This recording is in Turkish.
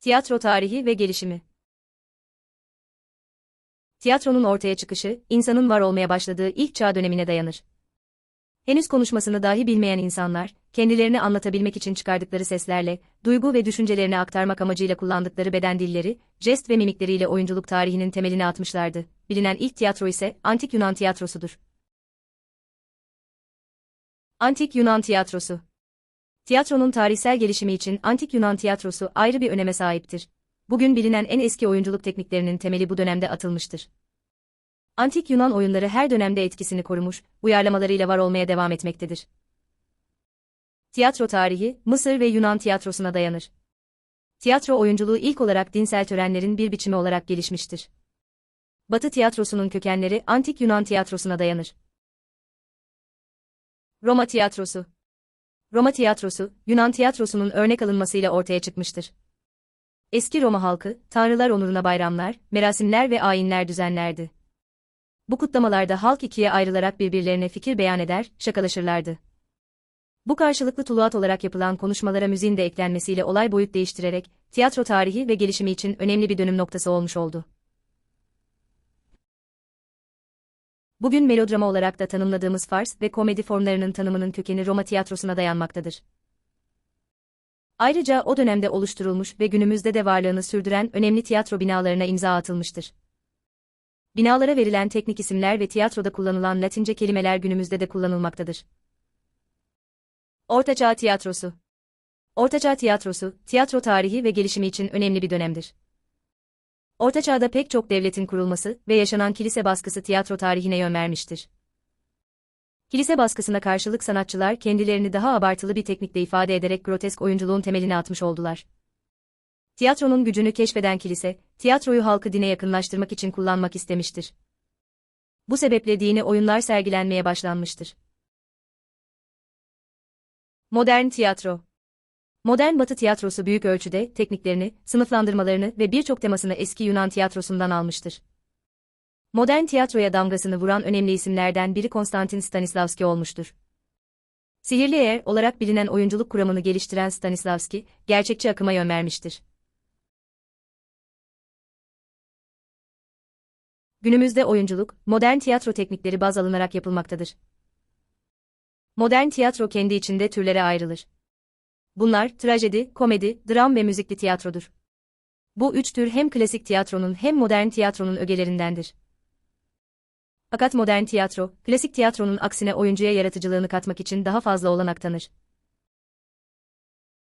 Tiyatro tarihi ve gelişimi Tiyatronun ortaya çıkışı, insanın var olmaya başladığı ilk çağ dönemine dayanır. Henüz konuşmasını dahi bilmeyen insanlar, kendilerini anlatabilmek için çıkardıkları seslerle, duygu ve düşüncelerini aktarmak amacıyla kullandıkları beden dilleri, jest ve mimikleriyle oyunculuk tarihinin temelini atmışlardı. Bilinen ilk tiyatro ise Antik Yunan tiyatrosudur. Antik Yunan tiyatrosu Tiyatronun tarihsel gelişimi için Antik Yunan tiyatrosu ayrı bir öneme sahiptir. Bugün bilinen en eski oyunculuk tekniklerinin temeli bu dönemde atılmıştır. Antik Yunan oyunları her dönemde etkisini korumuş, uyarlamalarıyla var olmaya devam etmektedir. Tiyatro tarihi, Mısır ve Yunan tiyatrosuna dayanır. Tiyatro oyunculuğu ilk olarak dinsel törenlerin bir biçimi olarak gelişmiştir. Batı tiyatrosunun kökenleri Antik Yunan tiyatrosuna dayanır. Roma tiyatrosu Roma tiyatrosu, Yunan tiyatrosunun örnek alınmasıyla ortaya çıkmıştır. Eski Roma halkı, tanrılar onuruna bayramlar, merasimler ve ayinler düzenlerdi. Bu kutlamalarda halk ikiye ayrılarak birbirlerine fikir beyan eder, şakalaşırlardı. Bu karşılıklı tuluat olarak yapılan konuşmalara müziğin de eklenmesiyle olay boyut değiştirerek, tiyatro tarihi ve gelişimi için önemli bir dönüm noktası olmuş oldu. Bugün melodrama olarak da tanımladığımız fars ve komedi formlarının tanımının kökeni Roma tiyatrosuna dayanmaktadır. Ayrıca o dönemde oluşturulmuş ve günümüzde de varlığını sürdüren önemli tiyatro binalarına imza atılmıştır. Binalara verilen teknik isimler ve tiyatroda kullanılan Latince kelimeler günümüzde de kullanılmaktadır. Ortaçağ Tiyatrosu Ortaçağ Tiyatrosu, tiyatro tarihi ve gelişimi için önemli bir dönemdir. Orta Çağ'da pek çok devletin kurulması ve yaşanan kilise baskısı tiyatro tarihine yön vermiştir. Kilise baskısına karşılık sanatçılar kendilerini daha abartılı bir teknikle ifade ederek grotesk oyunculuğun temelini atmış oldular. Tiyatronun gücünü keşfeden kilise, tiyatroyu halkı dine yakınlaştırmak için kullanmak istemiştir. Bu sebeple dini oyunlar sergilenmeye başlanmıştır. Modern tiyatro Modern Batı tiyatrosu büyük ölçüde tekniklerini, sınıflandırmalarını ve birçok temasını eski Yunan tiyatrosundan almıştır. Modern tiyatroya damgasını vuran önemli isimlerden biri Konstantin Stanislavski olmuştur. Sihirli er olarak bilinen oyunculuk kuramını geliştiren Stanislavski, gerçekçi akıma yön vermiştir. Günümüzde oyunculuk, modern tiyatro teknikleri baz alınarak yapılmaktadır. Modern tiyatro kendi içinde türlere ayrılır. Bunlar trajedi, komedi, dram ve müzikli tiyatrodur. Bu üç tür hem klasik tiyatronun hem modern tiyatronun ögelerindendir. Fakat modern tiyatro, klasik tiyatronun aksine oyuncuya yaratıcılığını katmak için daha fazla olanak tanır.